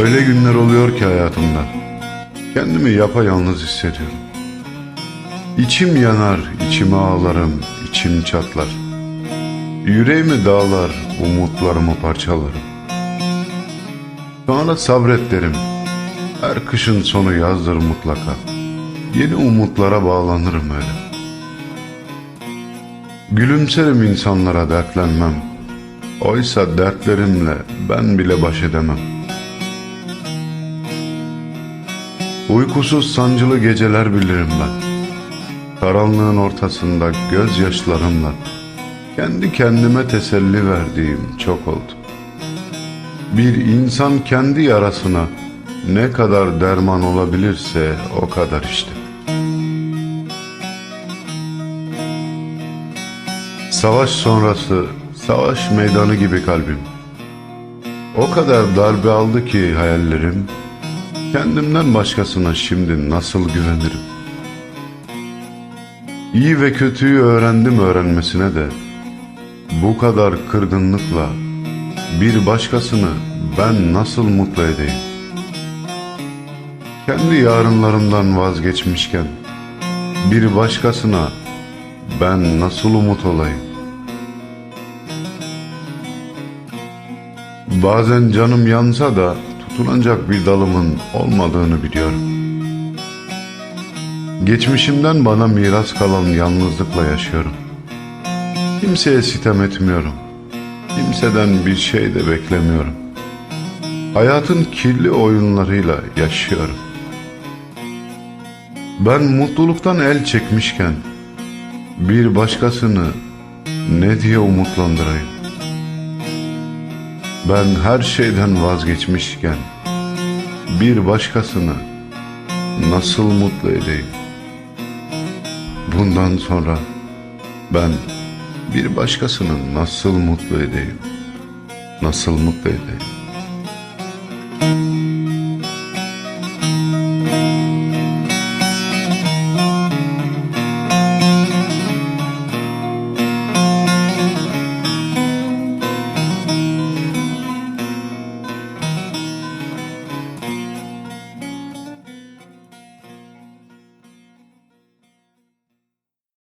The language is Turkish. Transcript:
Öyle günler oluyor ki hayatımda. Kendimi yapayalnız hissediyorum. İçim yanar, içime ağlarım, içim çatlar. Yüreğimi dağlar, umutlarımı parçalarım. Sonra sabret derim. Her kışın sonu yazdır mutlaka. Yeni umutlara bağlanırım öyle. Gülümserim insanlara dertlenmem. Oysa dertlerimle ben bile baş edemem. Uykusuz sancılı geceler bilirim ben. Karanlığın ortasında gözyaşlarımla kendi kendime teselli verdiğim çok oldu. Bir insan kendi yarasına ne kadar derman olabilirse o kadar işte. Savaş sonrası savaş meydanı gibi kalbim. O kadar darbe aldı ki hayallerim. Kendimden başkasına şimdi nasıl güvenirim? İyi ve kötüyü öğrendim öğrenmesine de. Bu kadar kırgınlıkla bir başkasını ben nasıl mutlu edeyim? Kendi yarınlarımdan vazgeçmişken bir başkasına ben nasıl umut olayım? Bazen canım yansa da tutunacak bir dalımın olmadığını biliyorum. Geçmişimden bana miras kalan yalnızlıkla yaşıyorum. Kimseye sitem etmiyorum. Kimseden bir şey de beklemiyorum. Hayatın kirli oyunlarıyla yaşıyorum. Ben mutluluktan el çekmişken bir başkasını ne diye umutlandırayım? Ben her şeyden vazgeçmişken bir başkasını nasıl mutlu edeyim? Bundan sonra ben bir başkasını nasıl mutlu edeyim? Nasıl mutlu edeyim?